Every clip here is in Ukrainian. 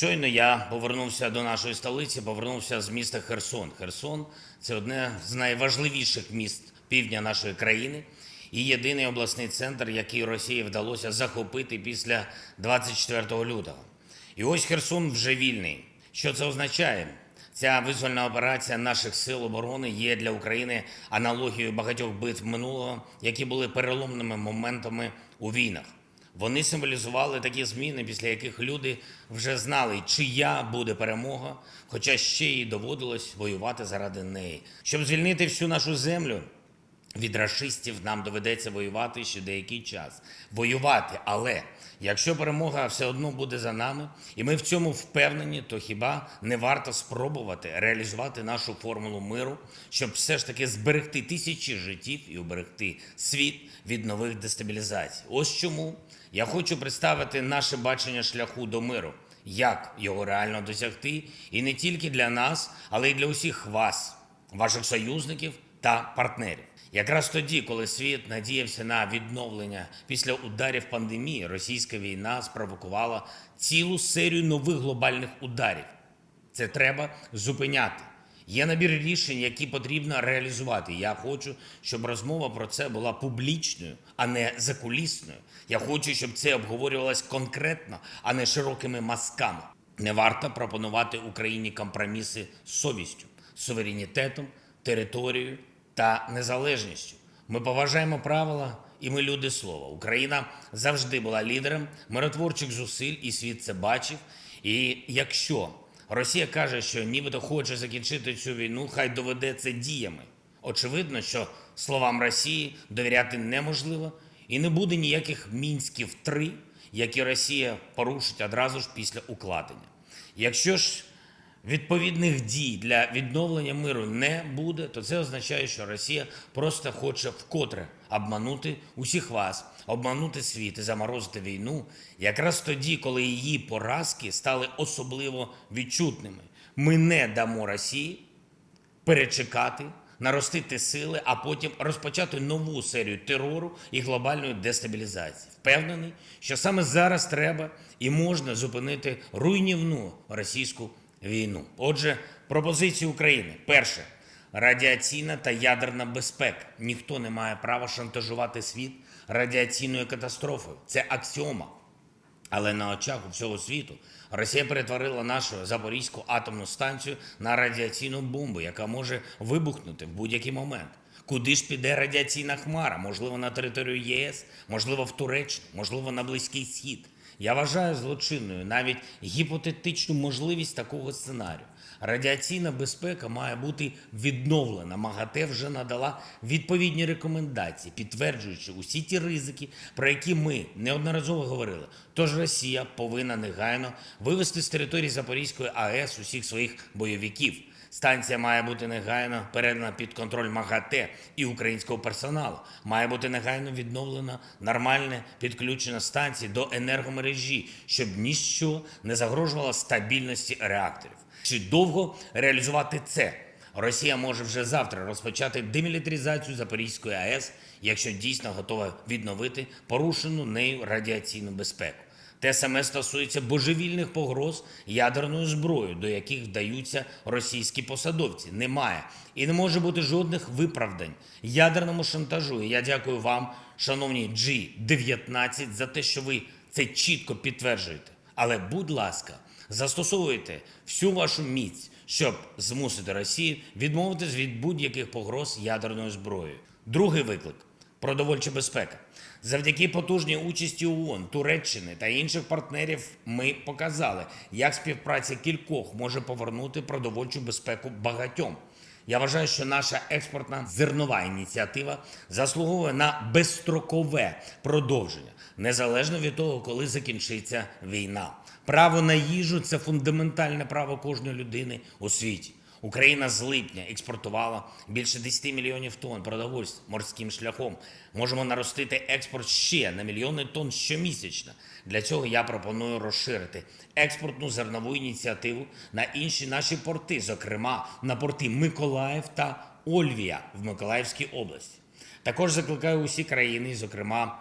Щойно я повернувся до нашої столиці, повернувся з міста Херсон. Херсон це одне з найважливіших міст півдня нашої країни і єдиний обласний центр, який Росії вдалося захопити після 24 лютого. І ось Херсон вже вільний. Що це означає? Ця визвольна операція наших сил оборони є для України аналогією багатьох битв минулого, які були переломними моментами у війнах. Вони символізували такі зміни, після яких люди вже знали, чия буде перемога, хоча ще й доводилось воювати заради неї. Щоб звільнити всю нашу землю від рашистів, нам доведеться воювати ще деякий час. Воювати, але якщо перемога все одно буде за нами, і ми в цьому впевнені, то хіба не варто спробувати реалізувати нашу формулу миру, щоб все ж таки зберегти тисячі життів і уберегти світ від нових дестабілізацій? Ось чому я хочу представити наше бачення шляху до миру, як його реально досягти, і не тільки для нас, але й для усіх вас, ваших союзників та партнерів. Якраз тоді, коли світ надіявся на відновлення після ударів пандемії, російська війна спровокувала цілу серію нових глобальних ударів. Це треба зупиняти. Є набір рішень, які потрібно реалізувати. Я хочу, щоб розмова про це була публічною, а не закулісною. Я хочу, щоб це обговорювалось конкретно, а не широкими мазками. Не варто пропонувати Україні компроміси з совістю, суверенітетом, територією та незалежністю. Ми поважаємо правила, і ми люди слова. Україна завжди була лідером миротворчих зусиль, і світ це бачив. І якщо Росія каже, що нібито хоче закінчити цю війну, хай доведе це діями. Очевидно, що словам Росії довіряти неможливо, і не буде ніяких мінськів 3 які Росія порушить одразу ж після укладення. Якщо ж відповідних дій для відновлення миру не буде, то це означає, що Росія просто хоче вкотре обманути усіх вас, обманути світ і заморозити війну, якраз тоді, коли її поразки стали особливо відчутними. Ми не дамо Росії перечекати, наростити сили, а потім розпочати нову серію терору і глобальної дестабілізації. Впевнений, що саме зараз треба і можна зупинити руйнівну російську війну. Отже, пропозиції України: перше радіаційна та ядерна безпека. Ніхто не має права шантажувати світ радіаційною катастрофою. Це аксіома. Але на очах у всього світу Росія перетворила нашу Запорізьку атомну станцію на радіаційну бомбу, яка може вибухнути в будь-який момент. Куди ж піде радіаційна хмара? Можливо, на територію ЄС, можливо, в Туреччину, можливо, на Близький Схід. Я вважаю злочинною навіть гіпотетичну можливість такого сценарію. Радіаційна безпека має бути відновлена. МАГАТЕ вже надала відповідні рекомендації, підтверджуючи усі ті ризики, про які ми неодноразово говорили. Тож Росія повинна негайно вивести з території Запорізької АЕС усіх своїх бойовиків. Станція має бути негайно передана під контроль МАГАТЕ і українського персоналу. Має бути негайно відновлено нормальне підключення станції до енергомережі, щоб ніщо не загрожувало стабільності реакторів. Чи довго реалізувати це? Росія може вже завтра розпочати демілітаризацію Запорізької АЕС, якщо дійсно готова відновити порушену нею радіаційну безпеку. Те саме стосується божевільних погроз ядерною зброєю, до яких вдаються російські посадовці. Немає і не може бути жодних виправдань ядерному шантажу. І я дякую вам, шановні G19, за те, що ви це чітко підтверджуєте. Але, будь ласка, застосовуйте всю вашу міць, щоб змусити Росію відмовитись від будь-яких погроз ядерною зброєю. Другий виклик продовольча безпека. Завдяки потужній участі ООН, Туреччини та інших партнерів ми показали, як співпраця кількох може повернути продовольчу безпеку багатьом. Я вважаю, що наша експортна зернова ініціатива заслуговує на безстрокове продовження, незалежно від того, коли закінчиться війна. Право на їжу це фундаментальне право кожної людини у світі. Україна з липня експортувала більше 10 мільйонів тонн продовольств морським шляхом. Можемо наростити експорт ще на мільйони тонн щомісячно. Для цього я пропоную розширити експортну зернову ініціативу на інші наші порти, зокрема на порти Миколаїв та Ольвія в Миколаївській області. Також закликаю усі країни, зокрема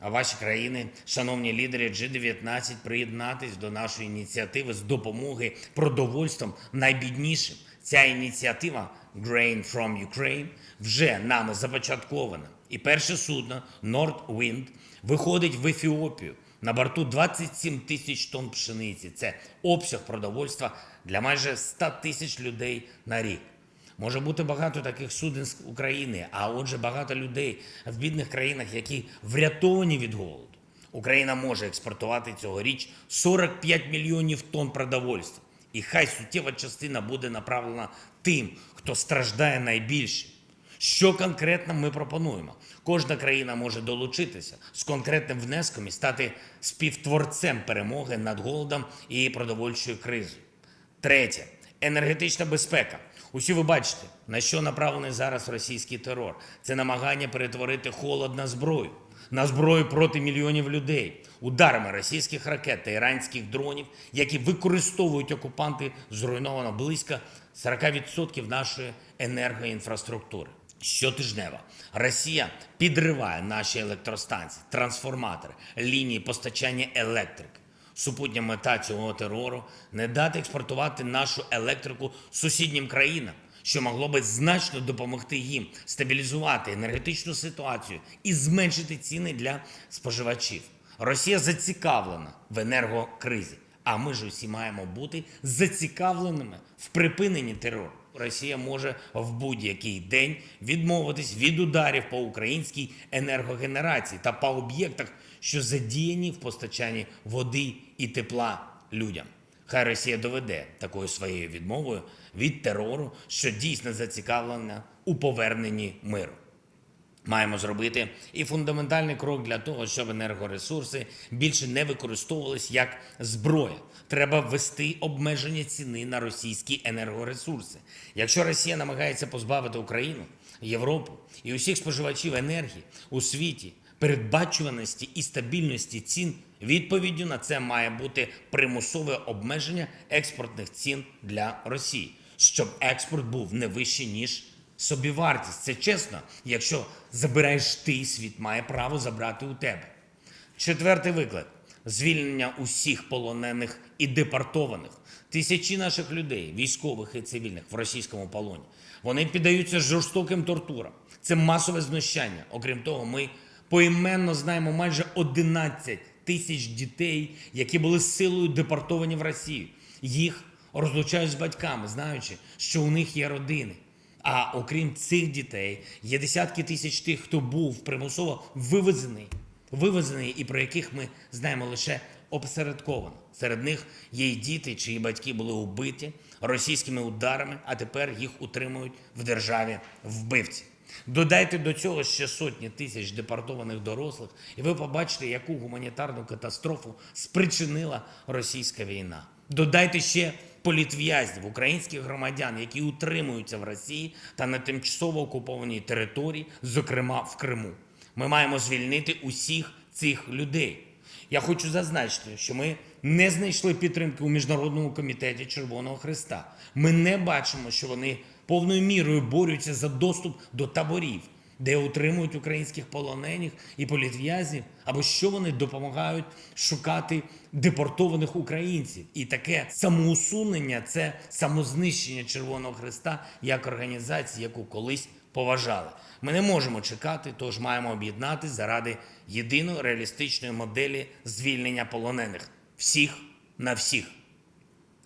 ваші країни, шановні лідери G19, приєднатись до нашої ініціативи з допомоги продовольством найбіднішим. Ця ініціатива Grain from Ukraine вже нами започаткована. І перше судно Nord Wind виходить в Ефіопію. На борту 27 тисяч тонн пшениці. Це обсяг продовольства для майже 100 тисяч людей на рік. Може бути багато таких суден з України, а отже, багато людей в бідних країнах, які врятовані від голоду. Україна може експортувати цьогоріч 45 мільйонів тонн продовольства. І хай суттєва частина буде направлена тим, хто страждає найбільше. Що конкретно ми пропонуємо? Кожна країна може долучитися з конкретним внеском і стати співтворцем перемоги над голодом і продовольчою кризою. Третє енергетична безпека. Усі ви бачите, на що направлений зараз російський терор. Це намагання перетворити холод на зброю, на зброю проти мільйонів людей, ударами російських ракет та іранських дронів, які використовують окупанти, зруйновано близько 40% нашої енергоінфраструктури. Щотижнево Росія підриває наші електростанції, трансформатори, лінії постачання електрики. Супутня мета цього терору не дати експортувати нашу електрику сусіднім країнам, що могло би значно допомогти їм стабілізувати енергетичну ситуацію і зменшити ціни для споживачів. Росія зацікавлена в енергокризі, а ми ж усі маємо бути зацікавленими в припиненні терору. Росія може в будь-який день відмовитись від ударів по українській енергогенерації та по об'єктах, що задіяні в постачанні води і тепла людям. Хай Росія доведе такою своєю відмовою від терору, що дійсно зацікавлена у поверненні миру. Маємо зробити і фундаментальний крок для того, щоб енергоресурси більше не використовувались як зброя. Треба ввести обмеження ціни на російські енергоресурси. Якщо Росія намагається позбавити Україну, Європу і усіх споживачів енергії у світі передбачуваності і стабільності цін, відповіддю на це має бути примусове обмеження експортних цін для Росії, щоб експорт був не вищий ніж собівартість. Це чесно, якщо забираєш ти, світ має право забрати у тебе. Четвертий виклик звільнення усіх полонених і депортованих. Тисячі наших людей, військових і цивільних, в російському полоні. Вони піддаються жорстоким тортурам. Це масове знущання. Окрім того, ми поіменно знаємо майже 11 тисяч дітей, які були силою депортовані в Росію. Їх розлучають з батьками, знаючи, що у них є родини. А окрім цих дітей, є десятки тисяч тих, хто був примусово вивезений, вивезений і про яких ми знаємо лише опосередковано. Серед них є й діти, чиї батьки були убиті російськими ударами, а тепер їх утримують в державі вбивці. Додайте до цього ще сотні тисяч депортованих дорослих, і ви побачите, яку гуманітарну катастрофу спричинила російська війна. Додайте ще політв'язнів, українських громадян, які утримуються в Росії та на тимчасово окупованій території, зокрема в Криму. Ми маємо звільнити усіх цих людей. Я хочу зазначити, що ми не знайшли підтримки у міжнародному комітеті Червоного Христа. Ми не бачимо, що вони повною мірою борються за доступ до таборів, де утримують українських полонених і політв'язнів, або що вони допомагають шукати депортованих українців. І таке самоусунення це самознищення Червоного Христа як організації, яку колись поважали. Ми не можемо чекати, тож маємо об'єднатись заради єдиної реалістичної моделі звільнення полонених всіх на всіх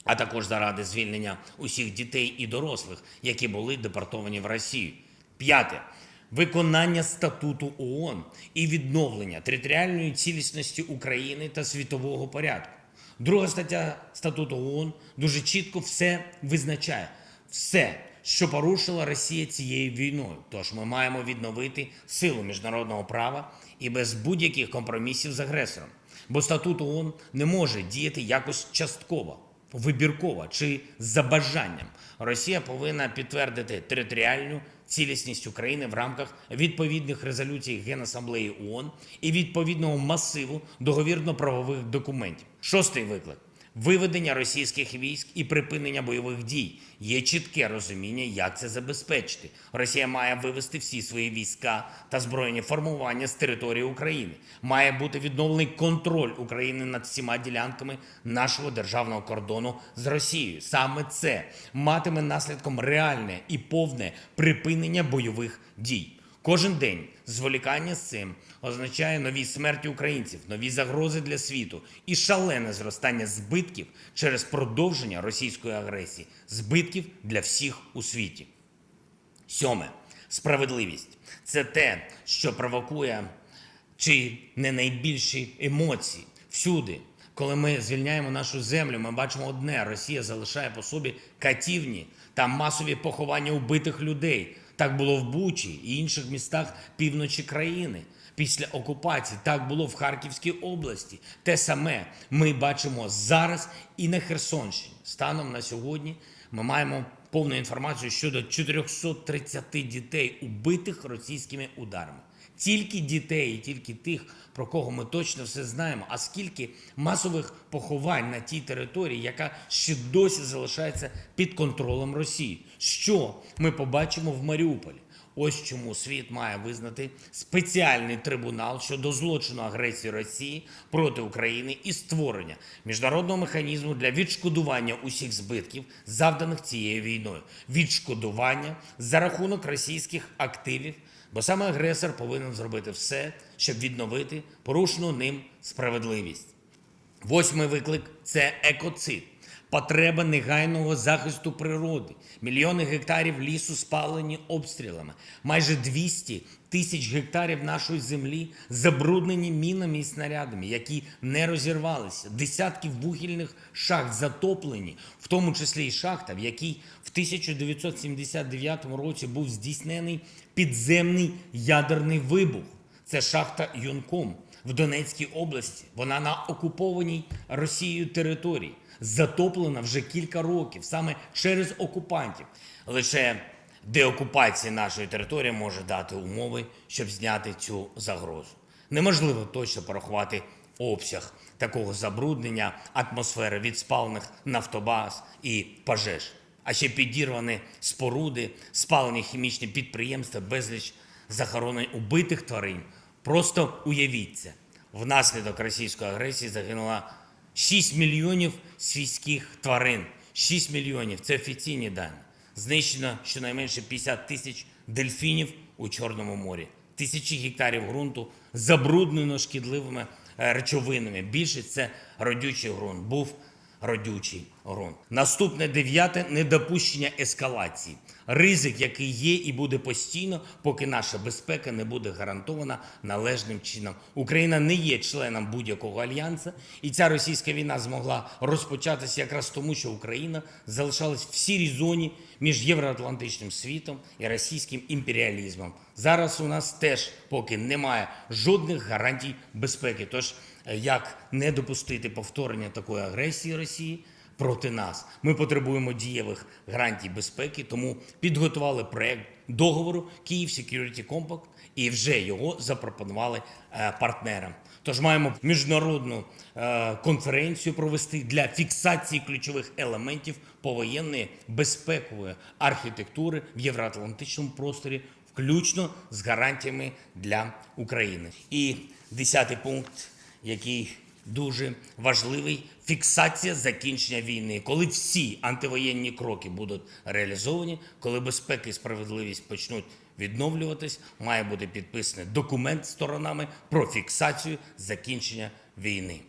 а також заради звільнення усіх дітей і дорослих, які були депортовані в Росію. П'яте виконання статуту ООН і відновлення територіальної цілісності України та світового порядку. Друга стаття статуту ООН дуже чітко все визначає. Все, що порушила Росія цією війною. Тож ми маємо відновити силу міжнародного права і без будь-яких компромісів з агресором. Бо статут ООН не може діяти якось частково вибірково чи за бажанням. Росія повинна підтвердити територіальну цілісність України в рамках відповідних резолюцій Генасамблеї ООН і відповідного масиву договірно-правових документів. Шостий виклик виведення російських військ і припинення бойових дій. Є чітке розуміння, як це забезпечити. Росія має вивести всі свої війська та збройні формування з території України. Має бути відновлений контроль України над всіма ділянками нашого державного кордону з Росією. Саме це матиме наслідком реальне і повне припинення бойових дій. Кожен день зволікання з цим означає нові смерті українців, нові загрози для світу і шалене зростання збитків через продовження російської агресії, збитків для всіх у світі. Сьоме справедливість це те, що провокує чи не найбільші емоції всюди. Коли ми звільняємо нашу землю, ми бачимо одне: Росія залишає по собі катівні та масові поховання убитих людей. Так було в Бучі і інших містах півночі країни. Після окупації так було в Харківській області. Те саме ми бачимо зараз і на Херсонщині. Станом на сьогодні ми маємо повну інформацію щодо 430 дітей, убитих російськими ударами. Тільки дітей, тільки тих, про кого ми точно все знаємо. А скільки масових поховань на тій території, яка ще досі залишається під контролем Росії? Що ми побачимо в Маріуполі? Ось чому світ має визнати спеціальний трибунал щодо злочину агресії Росії проти України і створення міжнародного механізму для відшкодування усіх збитків, завданих цією війною, відшкодування за рахунок російських активів, бо саме агресор повинен зробити все, щоб відновити порушену ним справедливість. Восьмий виклик це екоцид. Потреба негайного захисту природи. Мільйони гектарів лісу спалені обстрілами. Майже 200 тисяч гектарів нашої землі забруднені мінами і снарядами, які не розірвалися. Десятки вугільних шахт затоплені, в тому числі і шахта, в якій в 1979 році був здійснений підземний ядерний вибух. Це шахта Юнком в Донецькій області. Вона на окупованій Росією території, затоплена вже кілька років саме через окупантів. Лише деокупація нашої території може дати умови, щоб зняти цю загрозу. Неможливо точно порахувати обсяг такого забруднення атмосфери від спалених нафтобаз і пожеж, а ще підірвані споруди, спалені хімічні підприємства, безліч захоронень убитих тварин. Просто уявіть це. Внаслідок російської агресії загинуло 6 мільйонів свійських тварин. 6 мільйонів це офіційні дані. Знищено щонайменше 50 тисяч дельфінів у Чорному морі. Тисячі гектарів ґрунту забруднено шкідливими е, речовинами. Більшість це родючий ґрунт. Був родючий ґрунт. Наступне дев'яте недопущення ескалації. Ризик, який є і буде постійно, поки наша безпека не буде гарантована належним чином. Україна не є членом будь-якого альянсу, і ця російська війна змогла розпочатися якраз тому, що Україна залишалась в сірій зоні між євроатлантичним світом і російським імперіалізмом. Зараз у нас теж поки немає жодних гарантій безпеки. Тож як не допустити повторення такої агресії Росії? проти нас. Ми потребуємо дієвих гарантій безпеки, тому підготували проект договору Київ Security Compact і вже його запропонували е, партнерам. Тож маємо міжнародну е, конференцію провести для фіксації ключових елементів повоєнної безпекової архітектури в євроатлантичному просторі, включно з гарантіями для України. І десятий пункт, який дуже важливий фіксація закінчення війни, коли всі антивоєнні кроки будуть реалізовані, коли безпека і справедливість почнуть відновлюватись, має бути підписаний документ сторонами про фіксацію закінчення війни.